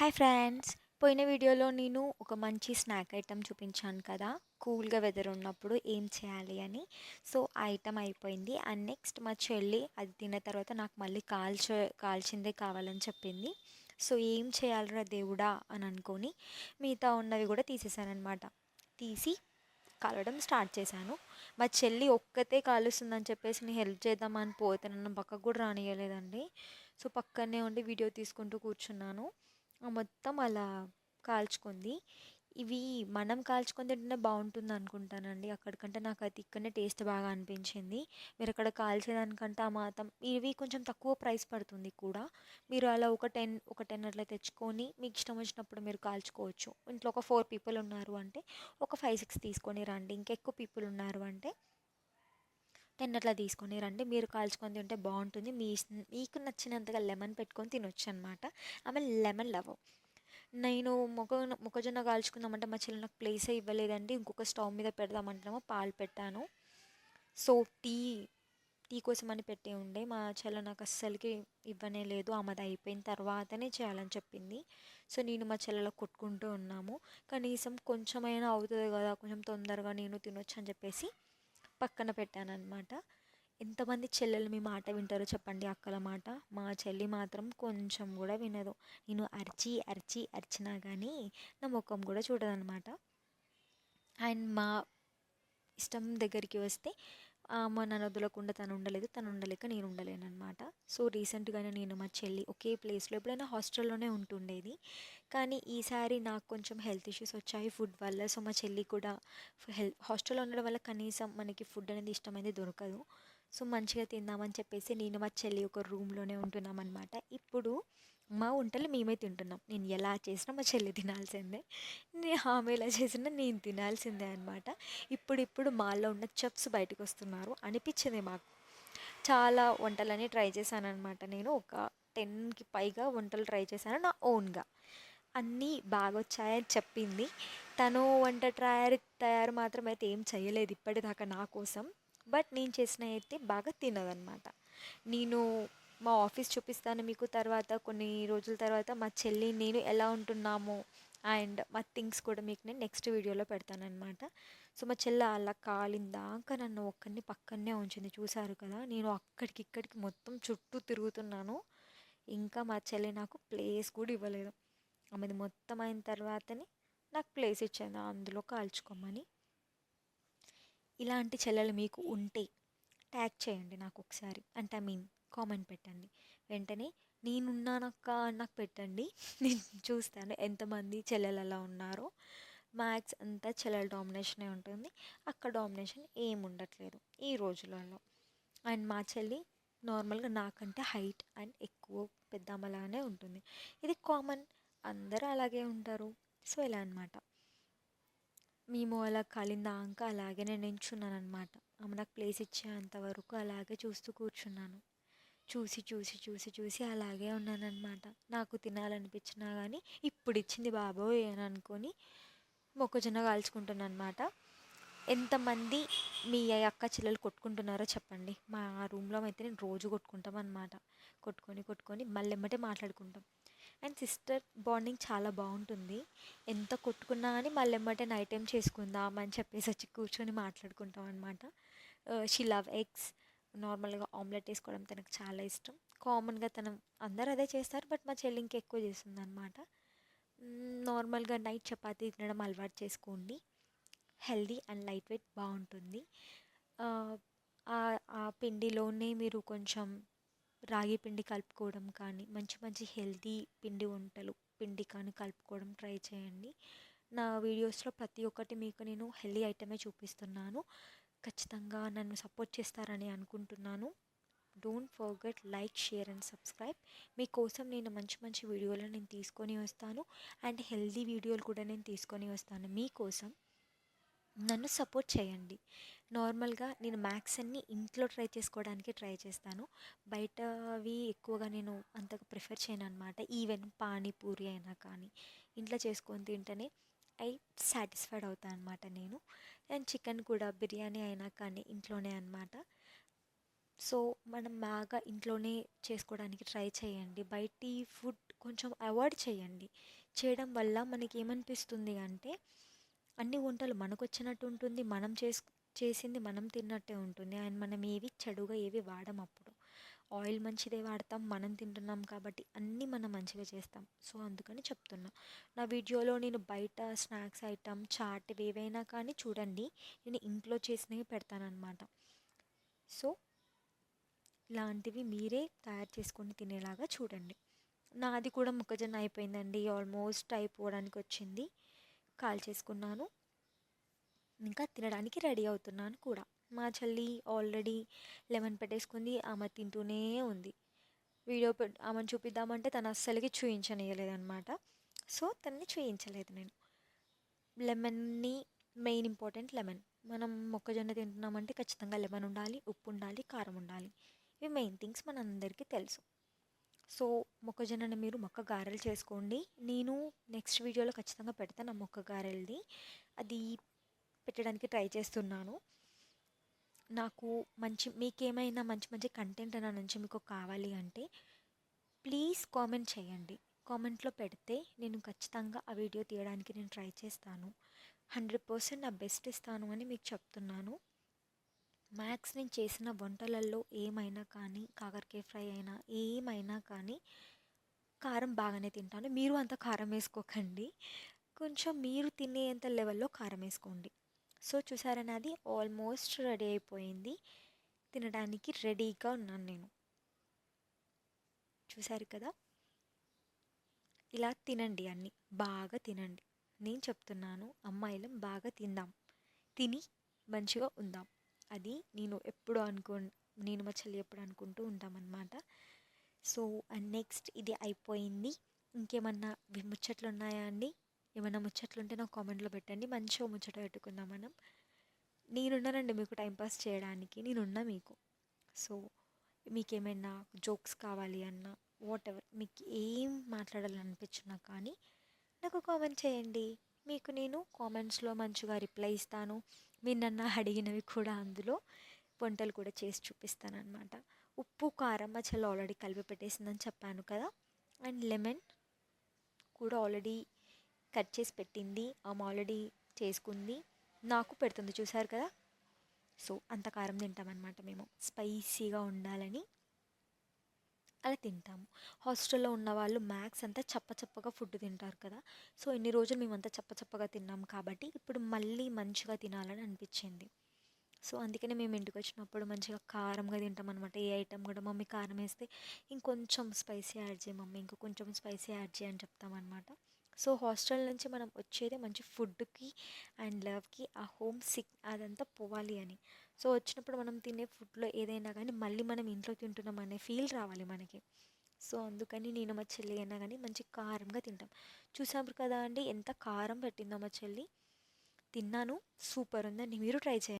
Hi friends పోయిన వీడియోలో నేను ఒక మంచి స్నాక్ ఐటెం చూపించాను కదా. కూల్గా వెదర్ ఉన్నప్పుడు ఏం చేయాలి అని. సో ఆ ఐటెం అయిపోయింది. అండ్ నెక్స్ట్ మా చెల్లి అది తిన్న తర్వాత నాకు మళ్ళీ కాల్చ కాల్చిందే కావాలని చెప్పింది. సో ఏం చేయాలరా దేవుడా అని అనుకొని మిగతా ఉన్నవి కూడా తీసేసానమాట తీసి కాలడం స్టార్ట్ చేశాను. మా చెల్లి ఒక్కతే కాలుస్తుందని చెప్పేసి నేను హెల్ప్ చేద్దామని పోతే నన్ను పక్కకు కూడా రానియలేదండి సో పక్కనే ఉండి వీడియో తీసుకుంటూ కూర్చున్నాను. మొత్తం అలా కాల్చుకుంది. ఇవి మనం కాల్చుకొని తింటేనే బాగుంటుంది అనుకుంటానండి అక్కడికంటే నాకు అది ఇక్కడనే టేస్ట్ బాగా అనిపించింది. మీరు అక్కడ కాల్చేదానికంటే ఆ మాత్రం ఇవి కొంచెం తక్కువ ప్రైస్ పడుతుంది కూడా. మీరు అలా ఒక టెన్ ఒక టెన్ అట్లా తెచ్చుకొని మీకు ఇష్టం వచ్చినప్పుడు మీరు కాల్చుకోవచ్చు. ఇంట్లో ఒక ఫోర్ పీపుల్ ఉన్నారు అంటే ఒక ఫైవ్ సిక్స్ తీసుకొని రండి. ఇంకెక్కువ పీపుల్ ఉన్నారు అంటే టెన్ అట్లా తీసుకొని రండి. మీరు కాల్చుకొని తింటే బాగుంటుంది. మీ మీకు నచ్చినంతగా లెమన్ పెట్టుకొని తినొచ్చు అనమాట ఆమె లెమన్ లవ్ నేను మొక్క మొక్కజొన్న కాల్చుకుందామంటే మా చెల్లి నాకు ప్లేసే ఇవ్వలేదండి. ఇంకొక స్టవ్ మీద పెడదామంటామో పాలు పెట్టాను. సో టీ టీ కోసం అని పెట్టి ఉండే. మా చెల్ల నాకు అస్సలకి ఇవ్వనే లేదు. ఆమెది అయిపోయిన తర్వాతనే చేయాలని చెప్పింది. సో నేను మా చెల్లెలో కొట్టుకుంటూ ఉన్నాము. కనీసం కొంచెమైనా అవుతుంది కదా కొంచెం తొందరగా నేను తినొచ్చు అని చెప్పేసి పక్కన పెట్టాను అనమాట ఎంతమంది చెల్లెలు మీ మాట వింటారో చెప్పండి అక్కల మాట. మా చెల్లి మాత్రం కొంచెం కూడా వినదు. నేను అరిచి అరిచి అరిచినా కానీ నా ముఖం కూడా చూడదనమాట అండ్ మా ఇష్టం దగ్గరికి వస్తే ఆమె నన్ను వదలకుండా తను ఉండలేదు తను ఉండలేక నేను ఉండలేను అనమాట సో రీసెంట్గానే నేను మా చెల్లి ఒకే ప్లేస్లో ఎప్పుడైనా హాస్టల్లోనే ఉంటుండేది. కానీ ఈసారి నాకు కొంచెం హెల్త్ ఇష్యూస్ వచ్చాయి ఫుడ్ వల్ల. సో మా చెల్లి కూడా హెల్త్ హాస్టల్లో ఉండడం వల్ల కనీసం మనకి ఫుడ్ అనేది ఇష్టమైనది దొరకదు. సో మంచిగా తిందామని చెప్పేసి నేను మా చెల్లి ఒక రూమ్లోనే ఉంటున్నాం అనమాట ఇప్పుడు మా వంటలు మేమే తింటున్నాం. నేను ఎలా చేసినా మా చెల్లి తినాల్సిందే. నేను ఆమె ఎలా చేసినా నేను తినాల్సిందే అనమాట ఇప్పుడు ఇప్పుడు మాలో ఉన్న చెఫ్స్ బయటకు వస్తున్నారు అనిపించింది మాకు. చాలా వంటలని ట్రై చేశాను అనమాట నేను ఒక టెన్కి పైగా వంటలు ట్రై చేశాను నా ఓన్గా. అన్నీ బాగా వచ్చాయని చెప్పింది. తను వంట తయారు తయారు మాత్రం అయితే ఏం చేయలేదు ఇప్పటిదాకా నా కోసం. బట్ నేను చేసిన అయితే బాగా తినదనమాట నేను మా ఆఫీస్ చూపిస్తాను మీకు తర్వాత కొన్ని రోజుల తర్వాత మా చెల్లి నేను ఎలా ఉంటున్నాము అండ్ మా థింగ్స్ కూడా మీకు నేను నెక్స్ట్ వీడియోలో పెడతానమాట సో మా చెల్లె అలా కాలిందాక నన్ను ఒక్కరిని పక్కనే ఉంచింది. చూసారు కదా? నేను అక్కడికి ఇక్కడికి మొత్తం చుట్టూ తిరుగుతున్నాను. ఇంకా మా చెల్లి నాకు ప్లేస్ కూడా ఇవ్వలేదు. ఆమెది మొత్తం అయిన తర్వాతనే నాకు ప్లేస్ ఇచ్చింది. అందులో కాల్చుకోమని. ఇలాంటి చెల్లెలు మీకు ఉంటే ట్యాగ్ చేయండి నాకు ఒకసారి. అంటే ఐ మీన్ కామెంట్ పెట్టండి. వెంటనే నేనున్నానక్క నాకు పెట్టండి. నేను చూస్తాను ఎంతమంది చెల్లెలు అలా ఉన్నారో. మ్యాథ్స్ అంతా చెల్లెల డామినేషనే ఉంటుంది. అక్క డామినేషన్ ఏం ఉండట్లేదు ఈ రోజులలో. అండ్ మా చెల్లి నార్మల్గా నాకంటే హైట్ అండ్ ఎక్కువ పెద్దమ్మలానే ఉంటుంది. ఇది కామన్. అందరూ అలాగే ఉంటారు. సో ఇలా అనమాట మేము అలా కలిందాక అలాగే నేను నించున్నాను అనమాట ఆమె నాకు ప్లేస్ ఇచ్చేంత వరకు అలాగే చూస్తూ కూర్చున్నాను. చూసి చూసి చూసి చూసి అలాగే ఉన్నానన్నమాట. నాకు తినాలనిపించినా కానీ ఇప్పుడు ఇచ్చింది బాబోయ్ అని అనుకొని మొక్కజొన్న కాల్చుకుంటున్నాను అనమాట ఎంతమంది మీ అక్క చెల్లెలు కొట్టుకుంటున్నారో చెప్పండి. మా రూమ్లో అయితే నేను రోజు కొట్టుకుంటాం అనమాట కొట్టుకొని కొట్టుకొని మళ్ళీ ఎమ్మటే మాట్లాడుకుంటాం. అండ్ సిస్టర్ బాండింగ్ చాలా బాగుంటుంది. ఎంత కొట్టుకున్నా కానీ మళ్ళీ ఎమ్మటే నైట్ టైం చేసుకుందాం అని చెప్పేసి వచ్చి కూర్చొని మాట్లాడుకుంటాం అనమాట షీ లవ్ ఎగ్స్ నార్మల్గా ఆమ్లెట్ వేసుకోవడం తనకు చాలా ఇష్టం. కామన్గా తను అందరు అదే చేస్తారు. బట్ మా చెల్లి ఇంకా ఎక్కువ చేస్తుంది అనమాట నార్మల్గా నైట్ చపాతీ తినడం అలవాటు చేసుకోండి. హెల్దీ అండ్ లైట్ వెయిట్ బాగుంటుంది. ఆ పిండిలోనే మీరు కొంచెం రాగి పిండి కలుపుకోవడం కానీ మంచి మంచి హెల్తీ పిండి వంటలు పిండి కానీ కలుపుకోవడం ట్రై చేయండి. నా వీడియోస్లో ప్రతి ఒక్కటి మీకు నేను హెల్దీ ఐటమే చూపిస్తున్నాను. ఖచ్చితంగా నన్ను సపోర్ట్ చేస్తారని అనుకుంటున్నాను. Don't forget like share and subscribe మీకోసం నేను మంచి మంచి వీడియోలు నేను తీసుకొని వస్తాను. అండ్ హెల్దీ వీడియోలు కూడా నేను తీసుకొని వస్తాను. మీకోసం నన్ను సపోర్ట్ చేయండి. నార్మల్గా నేను మ్యాథ్స్ అన్ని ఇంట్లో ట్రై చేసుకోవడానికి ట్రై చేస్తాను. బయటవి ఎక్కువగా నేను అంతగా ప్రిఫర్ చేయను అనమాట ఈవెన్ పానీపూరి అయినా కానీ ఇంట్లో చేసుకొని తింటేనే ఐ సాటిస్ఫైడ్ అవుతాను అనమాట నేను. అండ్ చికెన్ కూడా బిర్యానీ అయినా కానీ ఇంట్లోనే అనమాట సో మనం బాగా ఇంట్లోనే చేసుకోవడానికి ట్రై చేయండి. బయటి ఫుడ్ కొంచెం అవాయిడ్ చేయండి. చేయడం వల్ల మనకి ఏమనిపిస్తుంది అంటే అన్ని వంటలు మనకు వచ్చినట్టు ఉంటుంది మనం చేసు చేసింది మనం తిన్నట్టే ఉంటుంది. అండ్ మనం ఏవి చెడుగా ఏవి వాడము అప్పుడు ఆయిల్ మంచిదే వాడతాం మనం తింటున్నాం కాబట్టి అన్నీ మనం మంచిగా చేస్తాం. సో అందుకని చెప్తున్నా. నా వీడియోలో నేను బయట స్నాక్స్ ఐటమ్ చాట్ ఏవైనా కానీ చూడండి. నేను ఇంట్లో చేసినవి పెడతానమాట సో ఇలాంటివి మీరే తయారు చేసుకొని తినేలాగా చూడండి. నాది కూడా మొక్కజొన్న అయిపోయిందండి. ఆల్మోస్ట్ అయిపోవడానికి వచ్చింది. కాల్ చేసుకున్నాను. ఇంకా తినడానికి రెడీ అవుతున్నాను కూడా. మా చెల్లి ఆల్రెడీ లెమన్ పెట్టేసుకుంది. ఆమె తింటూనే ఉంది. వీడియో ఆమెను చూపిద్దామంటే తను అస్సలకి చూయించనియలేదన్నమాట సో తనని చూయించలేదు నేను. లెమన్ని మెయిన్ ఇంపార్టెంట్ లెమన్. మనం మొక్కజొన్న తింటున్నామంటే ఖచ్చితంగా లెమన్ ఉండాలి ఉప్పు ఉండాలి కారం ఉండాలి. ఇవి మెయిన్ థింగ్స్ మనందరికీ తెలుసు. సో మొక్కజొన్నని మీరు మొక్క గారెలు చేసుకోండి. నేను నెక్స్ట్ వీడియోలో ఖచ్చితంగా పెడతాను ఆ మొక్క గారెలది. అది పెట్టడానికి ట్రై చేస్తున్నాను. నాకు మంచి మీకేమైనా మంచి మంచి కంటెంట్ నా నుంచి మీకు కావాలి అంటే ప్లీజ్ కామెంట్ చేయండి. కామెంట్లో పెడితే నేను ఖచ్చితంగా ఆ వీడియో తీయడానికి నేను ట్రై చేస్తాను. హండ్రెడ్ పర్సెంట్ నా బెస్ట్ ఇస్తాను అని మీకు చెప్తున్నాను. మ్యాక్స్ నేను చేసిన వంటలలో ఏమైనా కానీ కాకరకాయ ఫ్రై అయినా ఏమైనా కానీ కారం బాగానే తింటాను. మీరు అంత కారం వేసుకోకండి. కొంచెం మీరు తినేంత లెవెల్లో కారం వేసుకోండి. సో చూసారని అది ఆల్మోస్ట్ రెడీ అయిపోయింది. తినడానికి రెడీగా ఉన్నాను నేను. చూసారు కదా? ఇలా తినండి అన్నీ. బాగా తినండి. నేను చెప్తున్నాను అమ్మాయిలం బాగా తిందాం. తిని మంచిగా ఉందాం. అది నేను ఎప్పుడు అనుకో నేను మా చెల్లి ఎప్పుడు అనుకుంటూ ఉంటామన్నమాట. సో నెక్స్ట్ ఇది అయిపోయింది. ఇంకేమన్నా ముచ్చట్లు ఉన్నాయా అండి? ఏమైనా ముచ్చట్లు ఉంటే నాకు కామెంట్లో పెట్టండి. మంచిగా ముచ్చట పెట్టుకుందాం మనం. నేనున్నానండి మీకు టైంపాస్ చేయడానికి. నేనున్నా మీకు. సో మీకు ఏమైనా జోక్స్ కావాలి అన్నా వాట్ ఎవర్ మీకు ఏం మాట్లాడాలనిపించినా కానీ నాకు కామెంట్ చేయండి. మీకు నేను కామెంట్స్లో మంచిగా రిప్లై ఇస్తాను. మీరు నన్ను అడిగినవి కూడా అందులో వంటలు కూడా చేసి చూపిస్తాను అనమాట ఉప్పు కారం మా చెల్లి ఆల్రెడీ కలిపి పెట్టేసిందని చెప్పాను కదా. అండ్ లెమన్ కూడా ఆల్రెడీ కట్ చేసి పెట్టింది. ఆమె ఆల్రెడీ చేసుకుంది. నాకు పెడుతుంది. చూసారు కదా? సో అంత కారం తింటామన్నమాట మేము. స్పైసీగా ఉండాలని అలా తింటాము. హాస్టల్లో ఉన్న వాళ్ళు మ్యాక్స్ అంతా చప్ప చప్పగా ఫుడ్ తింటారు కదా? సో ఇన్ని రోజులు మేమంతా చప్ప చప్పగా తిన్నాం కాబట్టి ఇప్పుడు మళ్ళీ మంచిగా తినాలని అనిపించింది. సో అందుకనే మేము ఇంటికి వచ్చినప్పుడు మంచిగా కారంగా తింటాం అనమాట ఏ ఐటెం కూడా మమ్మీ కారం వేస్తే ఇంకొంచెం స్పైసీ యాడ్ చేయి మమ్మీ. ఇంకొంచెం కొంచెం స్పైసీ యాడ్ చేయని చెప్తామన్నమాట. సో హాస్టల్ నుంచి మనం వచ్చేది మంచి ఫుడ్కి అండ్ లవ్కి ఆ హోమ్ సిక్ అదంతా పోవాలి అని. సో వచ్చినప్పుడు మనం తినే ఫుడ్లో ఏదైనా కానీ మళ్ళీ మనం ఇంట్లో తింటున్నాం అనే ఫీల్ రావాలి మనకి. సో అందుకని నేను మా చెల్లి అయినా కానీ మంచి కారంగా తింటాం. చూసాము కదా అండి ఎంత కారం పెట్టిందో మా చెల్లి. తిన్నాను సూపర్ ఉందండి. మీరు ట్రై చేయండి.